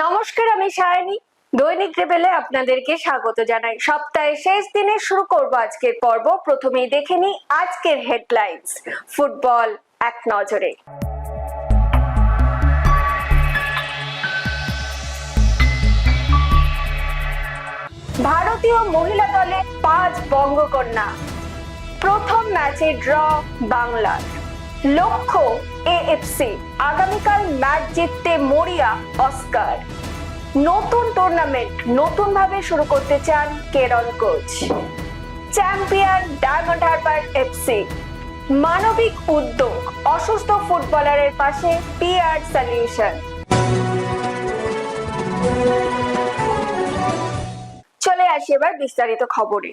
নমস্কার, আমি সায়নী। দৈনিক রেবেলে আপনাদেরকে স্বাগত জানাই। সপ্তাহের শেষ দিনে শুরু করব আজকের পর্ব। প্রথমেই দেখে নিই আজকের হেডলাইন্স ফুটবল এক নজরে। ভারতীয় মহিলা দলে পাঁচ বঙ্গকন্যা। প্রথম ম্যাচে ড্র বাংলার। লক্ষ্য এএফসি আগামীকাল ম্যাচ জিততে মরিয়া, অস্কার। নতুন টুর্নামেন্ট নতুন ভাবে শুরু করতে চান Kerala coach. Champion Diamond Harbour FC মানবিক উদ্যোগ, অসুস্থ ফুটবলারের পাশে পিআর সলিউশন চলে আসি এবার বিস্তারিত খবরে।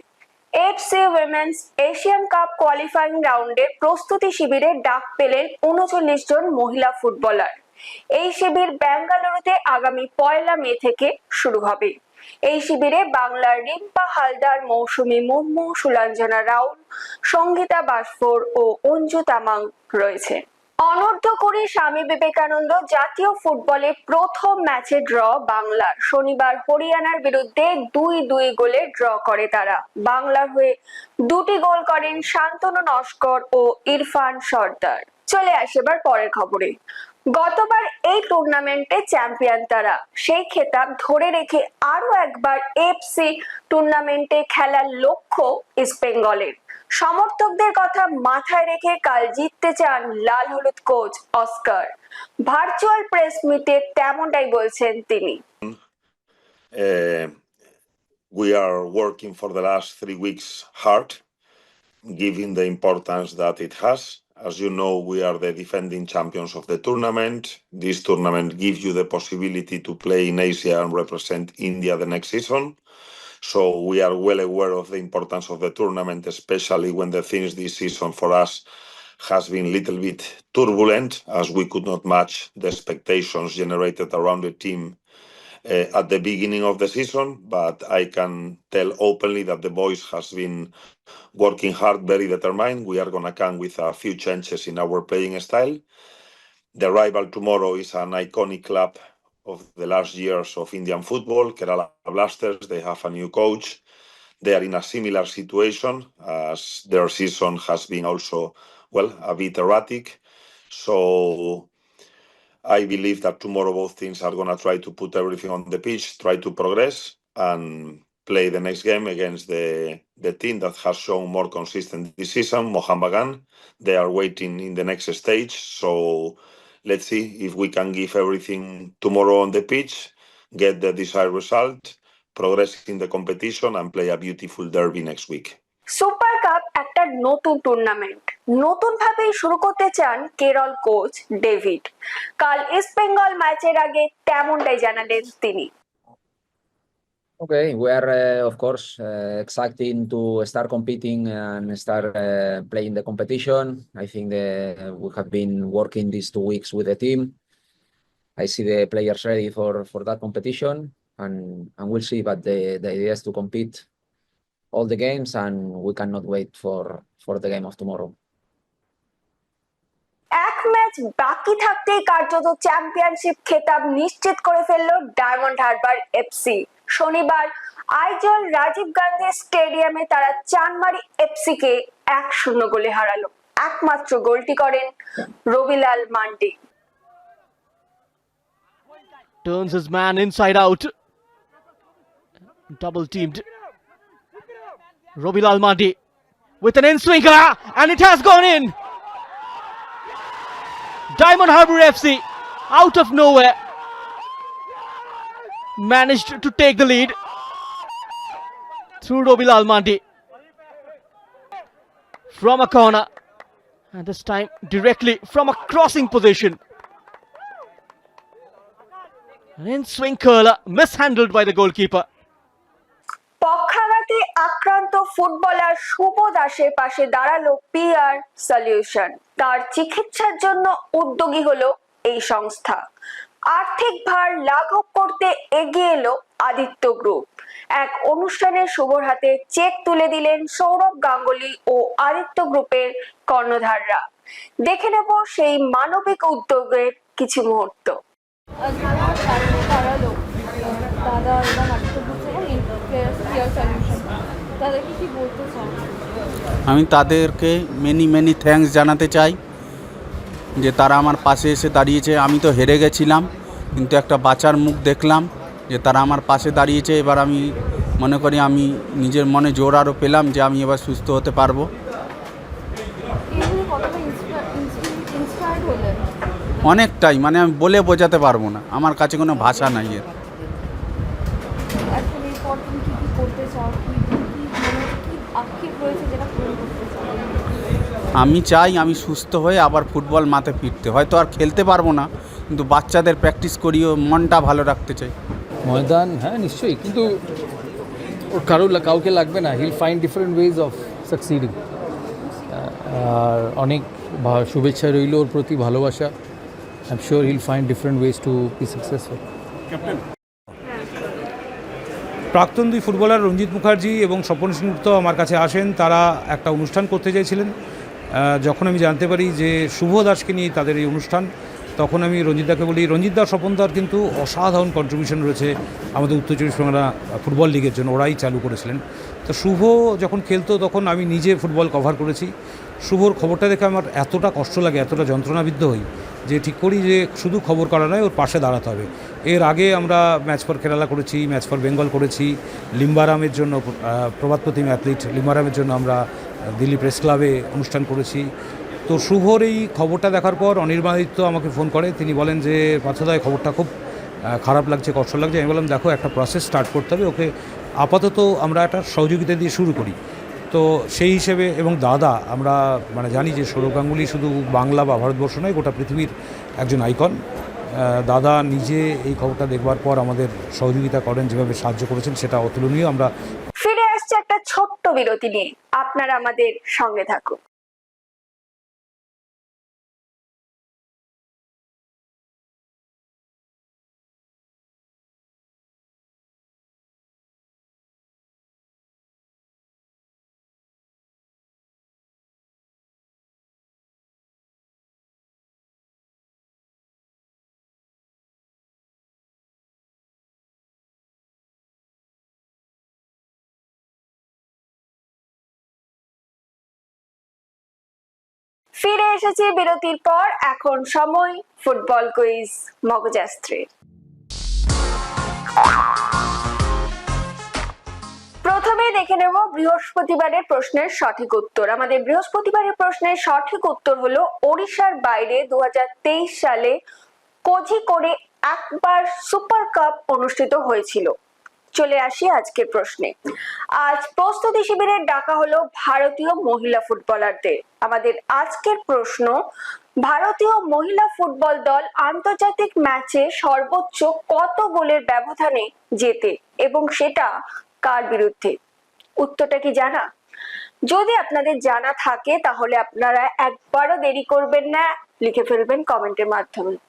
FC women's Asian cup qualifying রাউন্ডে প্রস্তুতি শিবিরে ডাক পেলেন উনচল্লিশ জন মহিলা ফুটবলার। এই শিবির বেঙ্গালুরুতে আগামী পয়লা মে থেকে শুরু হবে। এই শিবিরে বাংলার রিম্পা হালদার, মৌসুমী মুর্মু, সুলাঞ্জনা রাউল, সঙ্গীতা বাসফোর ও অঞ্জু তামাং রয়েছে। অনূর্ধ্ব কুড়ি স্বামী বিবেকানন্দ জাতীয় ফুটবলে প্রথম ম্যাচে ড্র বাংলার। শনিবার হরিয়ানার বিরুদ্ধে দুই দুই গোলে ড্র করে তারা। বাংলার হয়ে দুটি গোল করেন শান্তনু নস্কর ও ইরফান সর্দার। চলে আসে এবার পরের খবরে। গতবার এই টুর্নামেন্টে চ্যাম্পিয়ন তারা। সেই খেতাব ধরে রেখে আরও একবার এফসি টুর্নামেন্টে খেলার লক্ষ্য ইস্ট বেঙ্গলের। সমর্থকদের কথা মাথায় রেখে কাল জিততে চান লাল হলুদ কোচ অস্কার ভার্চুয়াল প্রেস মিটে তেমনটাই বলছেন তিনি Uh, we are working for the last three weeks hard, given the importance that it has. As you know, we are the defending champions of the tournament. This tournament gives you the possibility to play in Asia and represent India the next season. So we are well aware of the importance of the tournament, especially when the things this season for us has been a little bit turbulent, as we could not match the expectations generated around the team uh, at the beginning of the season, but I can tell openly that the boys has been working hard, very determined. We are gonna come with a few changes in our playing style. The rival tomorrow is an iconic club of the last years of Indian football, Kerala Blasters. They have a new coach. They are in a similar situation as their season has been also, well, a bit erratic. So I believe that tomorrow both teams are going to try to put everything on the pitch, try to progress, and play the next game against the the team that has shown more consistent this season, Mohan Bagan. They are waiting in the next stage, so let's see if we can give everything tomorrow on the pitch, get the desired result, progress in the competition, and play a beautiful derby next week. Super cup একটা নতুন tournament নতুন ভাবেই শুরু করতে চান Kerala coach David কাল east Bengal ম্যাচের আগে তেমনটাই জানালেন তিনি Okay, we are uh, of course uh, excited to start competing and start uh, playing the competition. I think the, we have been working these two weeks with the team. I see the players ready for for that competition, and and we'll see. But the the idea is to compete all the games, and we cannot wait for for the game of tomorrow. এক match বাকি থাকতেই কার্যত championship খেতাব নিশ্চিত করে ফেললো diamond Harbour FC শনিবার আইজল রাজীব গান্ধী স্টেডিয়ামে তারা চানমারি এফসি কে এক শূন্য গোলে হারালো একমাত্র গোলটি করেন Rabilal mandi turns his man inside out. Double teamed. Robilal Mandi with an in swinger, and it has gone in. Diamond Harbour FC out of nowhere managed to take the lead through Robilal Mandi from a corner, and this time directly from a crossing position. An in swing curler mishandled by the goalkeeper. পক্ষাঘাতে আক্রান্ত footballer শুভ দাসের পাশে দাঁড়ালো PR solution তার চিকিৎসার জন্য উদ্যোগী হলো এই সংস্থা আর্থিক ভার লাঘব করতে এগিয়ে এলো আদিত্য গ্রুপ এক অনুষ্ঠানে শুভর হাতে চেক তুলে দিলেন সৌরভ গাঙ্গুলি ও আদিত্য গ্রুপের কর্ণধাররা। দেখে নেব সেই মানবিক উদ্যোগের কিছু মুহূর্ত। আমি তাদেরকে মেনি মেনি থ্যাঙ্কস জানাতে চাই। যে তারা আমার পাশে এসে দাঁড়িয়েছে, আমি তো হেরে গেছিলাম, কিন্তু একটা বাঁচার মুখ দেখলাম যে তারা আমার পাশে দাঁড়িয়েছে। এবার আমি মনে করি আমি নিজের মনে জোর আরও পেলাম যে আমি এবার সুস্থ হতে পারব। অনেকটাই মানে আমি বলে বোঝাতে পারব না। আমার কাছে কোনো ভাষা নাই এর এখন এরপর তুমি কী কী করতে চাও কি কি মানে কি আক্ষেপ রয়েছে যেটা পূরণ করতে চাও আমি চাই আমি সুস্থ হয়ে আবার ফুটবল মাঠে ফিরতে। হয়তো আর খেলতে পারব না কিন্তু বাচ্চাদের প্র্যাকটিস করিও মনটা ভালো রাখতে চাই। ময়দান হ্যাঁ নিশ্চয়ই কিন্তু ওর কারও কাউকে লাগবে না। He'll find different ways of succeeding আর অনেক শুভেচ্ছা রইল ওর প্রতি ভালোবাসা। I am sure he'll find different ways to be successful প্রাক্তন দুই ফুটবলার রঞ্জিত মুখার্জি এবং স্বপন সেনগুপ্ত আমার কাছে আসেন। তারা একটা অনুষ্ঠান করতে চাইছিলেন। যখন আমি জানতে পারি যে শুভ দাসকে নিয়ে তাদের এই অনুষ্ঠান তখন আমি রঞ্জিতদাকে বলি রঞ্জিতদা স্বপনদার কিন্তু অসাধারণ কন্ট্রিবিউশন রয়েছে আমাদের উত্তর চব্বিশ পরগনা ফুটবল লিগের জন্য। ওরাই চালু করেছিলেন। তো শুভ যখন খেলতো তখন আমি নিজে ফুটবল কভার করেছি। শুভর খবরটা দেখে আমার এতটা কষ্ট লাগে এতটা যন্ত্রণাবিদ্ধ হই যে ঠিক করি যে শুধু খবর করা নয় ওর পাশে দাঁড়াতে হবে। এর আগে আমরা ম্যাচ ফর কেরালা করেছি ম্যাচ ফর বেঙ্গল করেছি লিম্বারামের জন্য আহ, প্রভাত প্রতিম অ্যাথলিট লিম্বারামের জন্য আমরা দিল্লি প্রেস ক্লাবে অনুষ্ঠান করেছি। তো শুভর এই খবরটা দেখার পর অনির্বাণিত আমাকে ফোন করে। তিনি বলেন যে পার্থদায় খবরটা খুব খারাপ লাগছে, কষ্ট লাগছে। আমি বললাম, দেখো, একটা প্রসেস স্টার্ট করতে হবে। ওকে আপাতত আমরা একটা সহযোগিতা দিয়ে শুরু করি। তো সেই হিসেবে এবং দাদা, আমরা মানে জানি যে সৌরভ গাঙ্গুলি শুধু বাংলা বা ভারতবর্ষ নয়, গোটা পৃথিবীর একজন আইকন। দাদা নিজে এই খবরটা দেখবার পর আমাদের সহযোগিতা করেন, যেভাবে সাহায্য করেছেন, সেটা অতুলনীয়। আমরা ছোট্ট বিরতি নিয়ে আপনারা আমাদের সঙ্গে থাকুন। ফিরে এসেছি বিরতির পর, এখন সময়, ফুটবল কুইজ মগজাস্ত্রীর প্রথমে দেখে নেব বৃহস্পতিবারের প্রশ্নের সঠিক উত্তর। আমাদের বৃহস্পতিবারের প্রশ্নের সঠিক উত্তর হলো ওড়িশার বাইরে দু হাজার তেইশ সালে কোঝিকোড়ে একবার সুপার কাপ অনুষ্ঠিত হয়েছিল। চলে আসি আজকের প্রশ্নে। আজ প্রস্তুতি শিবিরের ডাকা হলো ভারতীয় মহিলা ফুটবলারদের। আমাদের আজকের প্রশ্ন, ভারতীয় মহিলা ফুটবল দল আন্তর্জাতিক ম্যাচে সর্বোচ্চ কত গোলের ব্যবধানে জেতে এবং সেটা কার বিরুদ্ধে? উত্তরটা কি জানা? যদি আপনাদের জানা থাকে তাহলে আপনারা একবারও দেরি করবেন না, লিখে ফেলবেন কমেন্টের মাধ্যমে।